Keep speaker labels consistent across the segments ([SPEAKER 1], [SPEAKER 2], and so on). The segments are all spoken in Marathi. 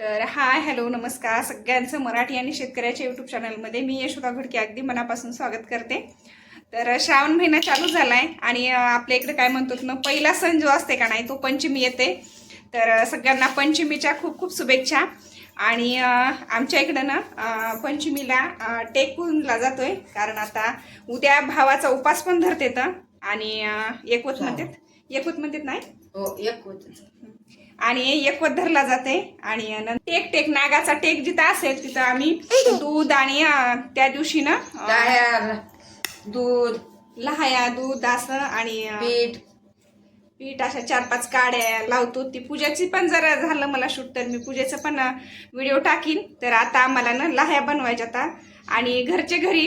[SPEAKER 1] तर हाय हॅलो नमस्कार सगळ्यांचं मराठी आणि शेतकऱ्याच्या यूट्यूब चॅनलमध्ये मी यशोदा घडके अगदी मनापासून स्वागत करते. तर श्रावण महिना चालू झाला आहे आणि आपल्या इकडे काय म्हणतो ना पहिला सण जो असते का नाही तो पंचमी येते. तर सगळ्यांना पंचमीच्या खूप खूप शुभेच्छा. आणि आमच्या इकडं ना पंचमीला टेकूनला जातोय. कारण आता उद्या भावाचा उपास पण धरते तर आणि एकवत म्हणतात. एकवत म्हणतात नाही?
[SPEAKER 2] हो एक होत
[SPEAKER 1] आणि एकवत धरला जाते. आणि टेक टेक नागाचा टेक जिथं असेल तिथं आम्ही दूध आणि त्या दिवशी ना
[SPEAKER 2] दूध
[SPEAKER 1] लहाया दूध असं आणि
[SPEAKER 2] पीठ.
[SPEAKER 1] पीठ अशा चार पाच काड्या लावतो. ती पूजाची पण जरा झालं मला शूट तर मी पूजेचं पण व्हिडिओ टाकीन. तर आता आम्हाला ना लह्या बनवायच्या आता. आणि घरचे घरी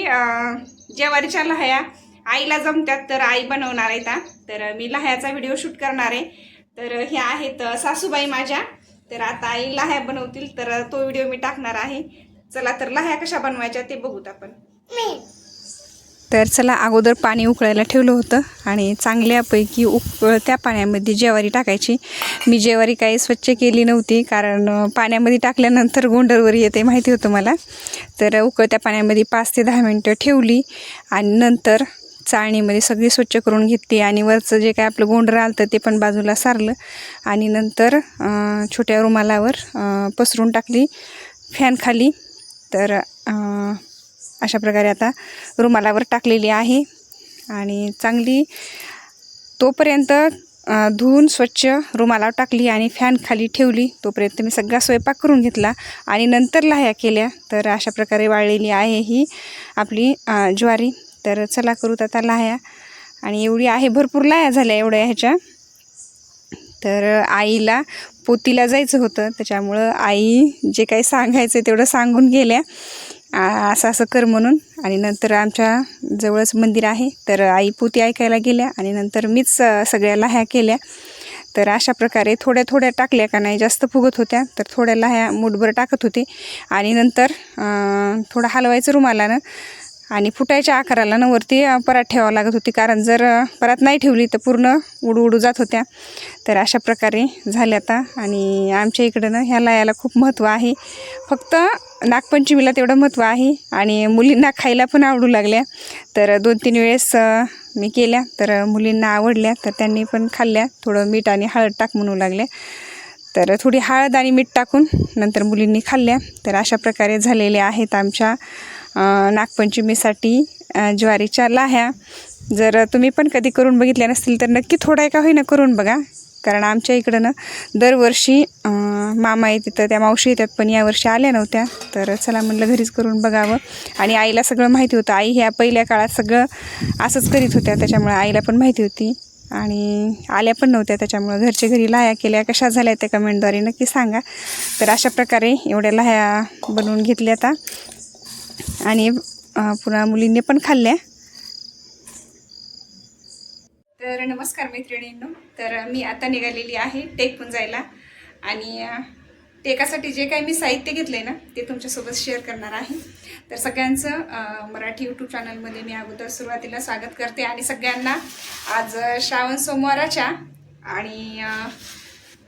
[SPEAKER 1] जेवारीच्या लह्या आईला जमतात तर आई बनवणार आहेत हा. तर मी लह्याचा व्हिडिओ शूट करणार आहे. तर ह्या आहेत सासूबाई माझ्या. तर आता आई लाह्या बनवतील तर तो व्हिडिओ मी टाकणार आहे. चला तर लाह्या कशा बनवायच्या ते बघूत आपण. तर चला अगोदर पाणी उकळायला ठेवलं होतं आणि चांगल्यापैकी उकळत्या पाण्यामध्ये ज्वारी टाकायची. मी ज्वारी काही स्वच्छ केली नव्हती कारण पाण्यामध्ये टाकल्यानंतर गोंडरवर येते माहिती होतं मला. तर उकळत्या पाण्यामध्ये पाच ते दहा मिनटं ठेवली आणि नंतर चाळणीमध्ये सगळी स्वच्छ करून घेतली आणि वरचं जे काय आपलं गोंडरं आलं ते पण बाजूला सारलं. आणि नंतर छोट्या रुमालावर पसरून टाकली फॅन खाली. तर अशा प्रकारे आता रुमालावर टाकलेली आहे. आणि चांगली तोपर्यंत धुवून स्वच्छ रुमालावर टाकली आणि फॅन खाली ठेवली. तोपर्यंत मी सगळा स्वयंपाक करून घेतला. आणि नंतर लाह्या केल्या. तर अशा प्रकारे वाळलेली आहे ही आपली ज्वारी. तर चला करूत आता लाह्या. आणि एवढी आहे भरपूर लाया झाल्या एवढ्या ह्याच्या. तर आईला पोतीला जायचं होतं. त्याच्यामुळं आई जे काही सांगायचं तेवढं सांगून गेल्या. असं असं कर म्हणून. आणि नंतर आमच्या जवळच मंदिर आहे. तर आई पोती ऐकायला गेल्या. आणि नंतर मीच सगळ्या लाह्या केल्या. तर अशा प्रकारे थोड्या थोड्या टाकल्या का नाही जास्त फुगत होत्या. तर थोड्या लाह्या मुठभर टाकत होते. आणि नंतर थोडं हलवायचं रुमालानं. आणि फुटायच्या आकाराला ना वरती परात ठेवावं लागत होती. कारण जर परात नाही ठेवली तर पूर्ण उडू उडू जात होत्या. तर अशा प्रकारे झाल्या आता. आणि आमच्या इकडं ना ह्या लायाला खूप महत्त्व आहे. फक्त नागपंचमीला तेवढं महत्त्व आहे. आणि मुलींना खायला पण आवडू लागल्या. तर दोन तीन वेळेस मी केल्या. तर मुलींना आवडल्या. तर त्यांनी पण खाल्ल्या. थोडं मीठ आणि हळद टाक म्हणू लागल्या. तर थोडी हळद आणि मीठ टाकून नंतर मुलींनी खाल्ल्या. तर अशा प्रकारे झालेल्या आहेत आमच्या नागपंचमीसाठी ज्वारीच्या लाह्या. जर तुम्ही पण कधी करून बघितल्या नसतील तर नक्की थोडा एका होईना करून बघा. कारण आमच्या इकडं ना दरवर्षी मामा येत तिथं त्या मावशी येतात पण यावर्षी आल्या नव्हत्या. तर चला म्हणलं घरीच करून बघावं. आणि आईला सगळं माहिती होतं. आई ह्या पहिल्या काळात सगळं असंच करीत होत्या. त्याच्यामुळे आईला पण माहिती होती. आणि आल्या पण नव्हत्या. त्याच्यामुळं घरच्या घरी लाह्या केल्या. कशा झाल्या त्या कमेंटद्वारे नक्की सांगा. तर अशा प्रकारे एवढ्या लाह्या बनवून घेतल्या आता. आणि पुन्हा मुलींनी पण खाल्ल्या. तर नमस्कार मैत्रिणींनो. तर मी आता निघालेली आहे टेकून जायला आणि टेकासाठी जे काही मी साहित्य घेतलं आहे ना ते तुमच्यासोबत शेअर करणार आहे. तर सगळ्यांचं मराठी यूट्यूब चॅनलमध्ये मी अगोदर सुरुवातीला स्वागत करते. आणि सगळ्यांना आज श्रावण सोमवाराच्या आणि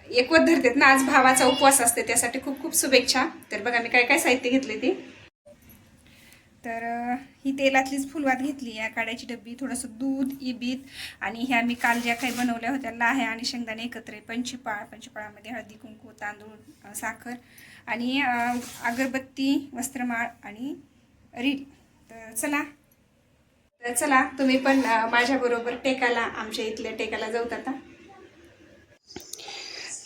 [SPEAKER 1] एकवत धरतेत ना आज भावाचा उपवास असते त्यासाठी खूप खूप शुभेच्छा. तर बघा मी काय काय साहित्य घेतले ते. तर ही तेलातलीच फुलवात घेतली. या काड्याची डब्बी थोडंसं दूध इबीत आणि ह्या मी काल ज्या काही बनवल्या होत्या लाह्या आणि शेंगदाणे एकत्र आहे पंचीपाळ पंचीपाळामध्ये हळदी कुंकू तांदूळ साखर आणि अगरबत्ती वस्त्रमाळ आणि रील. तर चला. तर चला तुम्ही पण माझ्याबरोबर टेकाला आमच्या इथल्या टेकाला जाऊत आता?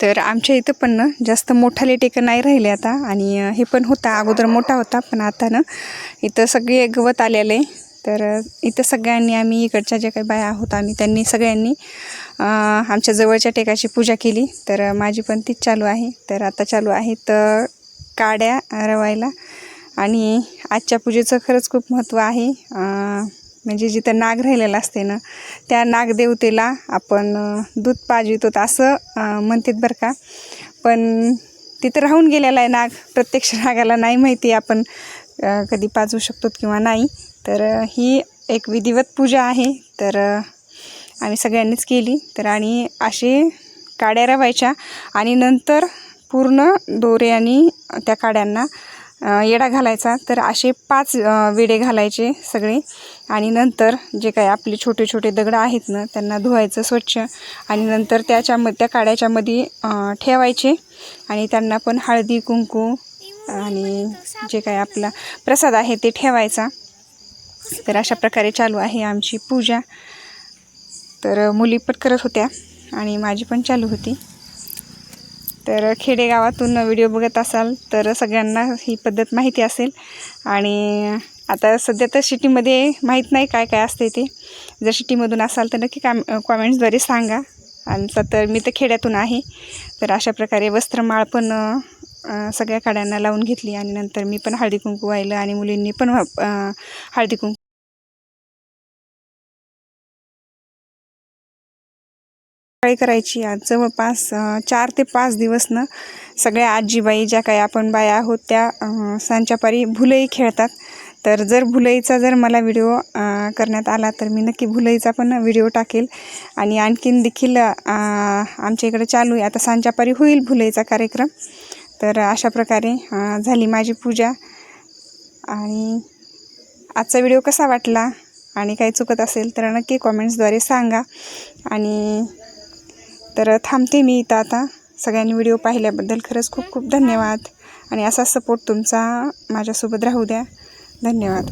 [SPEAKER 1] तर आमच्या इथं पण ना जास्त मोठाले टेकं नाही राहिले आता. आणि हे पण होता अगोदर मोठा होता पण आता ना इथं सगळे गवत आलेलं आहे. तर इथं सगळ्यांनी आम्ही इकडच्या ज्या काही बाया आहोत आम्ही त्यांनी सगळ्यांनी आमच्या जवळच्या टेकाची पूजा केली. तर माझी पण तीच चालू आहे. तर आता चालू आहेत काड्या रवायला. आणि आजच्या पूजेचं खरंच खूप महत्त्व आहे. म्हणजे जिथं नाग राहिलेलं असते ना त्या नागदेवतेला आपण दूध पाजवितो. असं म्हणतात बरं का. पण तिथं राहून गेलेला आहे नाग. प्रत्यक्ष नागाला नाही माहिती आपण कधी पाजवू शकतो किंवा नाही. तर ही एक विधिवत पूजा आहे. तर आम्ही सगळ्यांनीच केली. तर आणि असे काड्या रवायच्या. आणि नंतर पूर्ण दोरे आणि त्या काड्यांना येडा घालायचा. तर असे पाच विडे घालायचे सगळे. आणि नंतर जे काही आपले छोटे छोटे दगड आहेत ना त्यांना धुवायचं स्वच्छ. आणि नंतर त्याच्यामध्ये त्या काड्याच्यामध्ये ठेवायचे. आणि त्यांना पण हळदी कुंकू आणि जे काही आपला प्रसाद आहे ते ठेवायचा. तर अशा प्रकारे चालू आहे आमची पूजा. तर मुली पण करत होत्या आणि माझी पण चालू होती. तर खेडेगावातून व्हिडिओ बघत असाल तर सगळ्यांना ही पद्धत माहिती असेल. आणि आता सध्या तर सिटीमध्ये माहीत नाही काय काय असते ते. जर सिटीमधून असाल तर नक्की काम कॉमेंट्सद्वारे सांगा. आमचा तर मी तर खेड्यातून आहे. तर अशा प्रकारे वस्त्रमाळ पण सगळ्या काड्यांना लावून घेतली आणि नंतर मी पण हळदी कुंकू वाहिलं आणि मुलींनी पण हळदी कुंकू सकाळी करायची. आज जवळपास चार ते पाच दिवस न सगळ्या आजीबाई ज्या काही आपण बाया आहोत त्या सांच्यापारी भुलई खेळतात. तर जर भुलईचा जर मला व्हिडिओ करण्यात आला तर मी नक्की भुलईचा पण व्हिडिओ टाकेल. आणि आणखीन देखील आमच्या इकडे चालू आहे. आता सांच्यापारी होईल भुलईचा कार्यक्रम. तर अशा प्रकारे झाली माझी पूजा. आणि आजचा व्हिडिओ कसा वाटला? आणि काही चुकत असेल तर नक्की कॉमेंट्सद्वारे सांगा. आणि तर थांबते मी इथं आता. सगळ्यांनी व्हिडिओ पाहिल्याबद्दल खरंच खूप खूप धन्यवाद. आणि असा सपोर्ट तुमचा माझ्यासोबत राहू द्या. धन्यवाद.